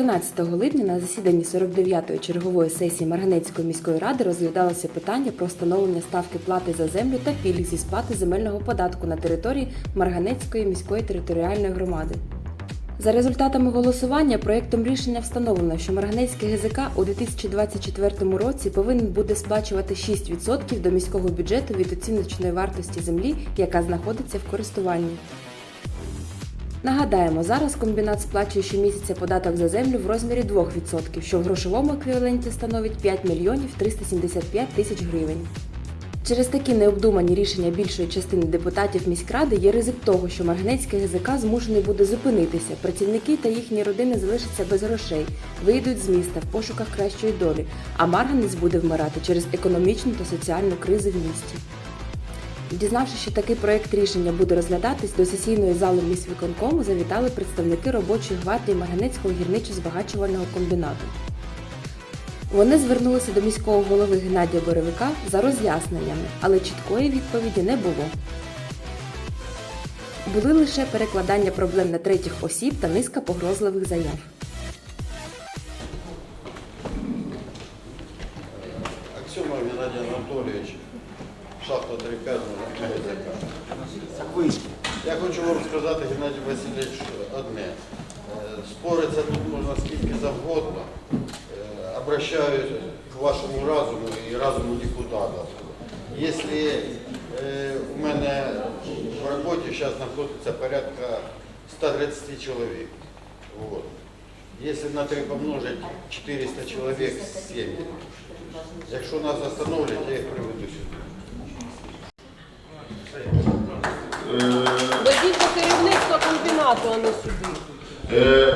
13 липня на засіданні 49-ї чергової сесії Марганецької міської ради розглядалося питання про встановлення ставки плати за землю та пільг зі сплати земельного податку на території Марганецької міської територіальної громади. За результатами голосування проєктом рішення встановлено, що Марганецький ГЗК у 2024 році повинен буде сплачувати 6% до міського бюджету від оціночної вартості землі, яка знаходиться в користуванні. Нагадаємо, зараз комбінат сплачує щомісяця податок за землю в розмірі 2%, що в грошовому еквіваленті становить 5 мільйонів 375 тисяч гривень. Через такі необдумані рішення більшої частини депутатів міськради є ризик того, що Марганецький ГЗК змушений буде зупинитися. Працівники та їхні родини залишаться без грошей, вийдуть з міста в пошуках кращої долі, а Марганець буде вмирати через економічну та соціальну кризу в місті. Дізнавшись, що такий проект рішення буде розглядатись, до сесійної зали міськвиконкому завітали представники робочої гвардії Марганецького гірничо-збагачувального комбінату. Вони звернулися до міського голови Геннадія Боровика за роз'ясненнями, але чіткої відповіді не було. Були лише перекладання проблем на третіх осіб та низка погрозливих заяв. Аксьонов Геннадий Анатольевич, шахта 35 ГЗК. Я хочу вам сказати, Геннадій Васильович, одне. Е, Спориться тут можна скільки завгодно. Е, Обращаюсь к вашому разуму і разуму депутатів. Якщо е, у мене в роботі зараз знаходиться порядка 130 чоловік. Вот. Если на 3 помножить 400 человек, 7. Якщо нас остановлять, я їх приведу сюди. Ведіть до керівництва комбінату, а не сюди. Е,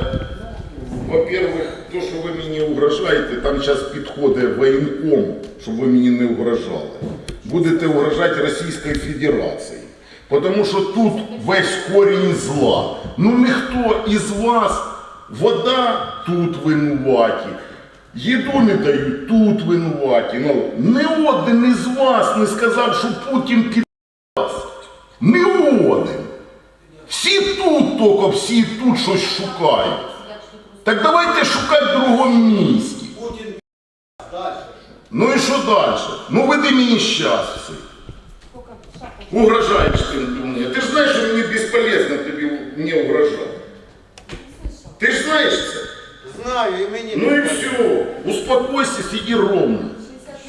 Во-первых, то, що ви мені угрожаєте, там зараз підходить воєнком, щоб ви мені не угрожали. Будете угрожати Російській Федерації. Тому що тут весь корінь зла. Ну ніхто із вас, вода тут винуваті, їду не дають, тут винуваті. Ну, не один із вас не сказав, що Путін підраз. Не один. Всі тут тільки, всі тут щось шукають. Так давайте шукати в другому місці. Ну і що далі? Ну веди мені щастя. Угрожаєш ти мені. Ти ж знаєш, що мені безполезно тобі мені угрожати. Ти ж знаєш це? Знаю, і мені Ну і не все. Успокойся, сиди ровно.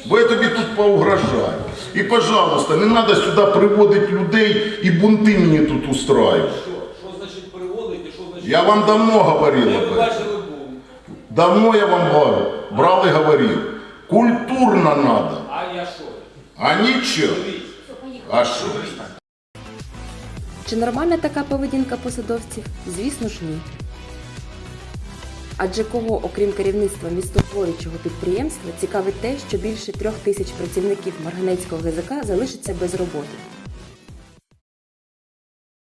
Бо я тобі тут поугрожаю. І, пожалуйста, не треба сюди приводити людей і бунти мені тут устраивати. Що? Що значить переводити? Що значить? Я вам давно говорив об этом. Давно я вам говорю, брал и говорил. Культурно надо. А я що? А ничего. А что? Чи нормальна така поведінка посадовців? Звісно ж ні. Адже кого, окрім керівництва містотворючого підприємства, цікавить те, що більше трьох тисяч працівників Марганецького ГЗК залишиться без роботи.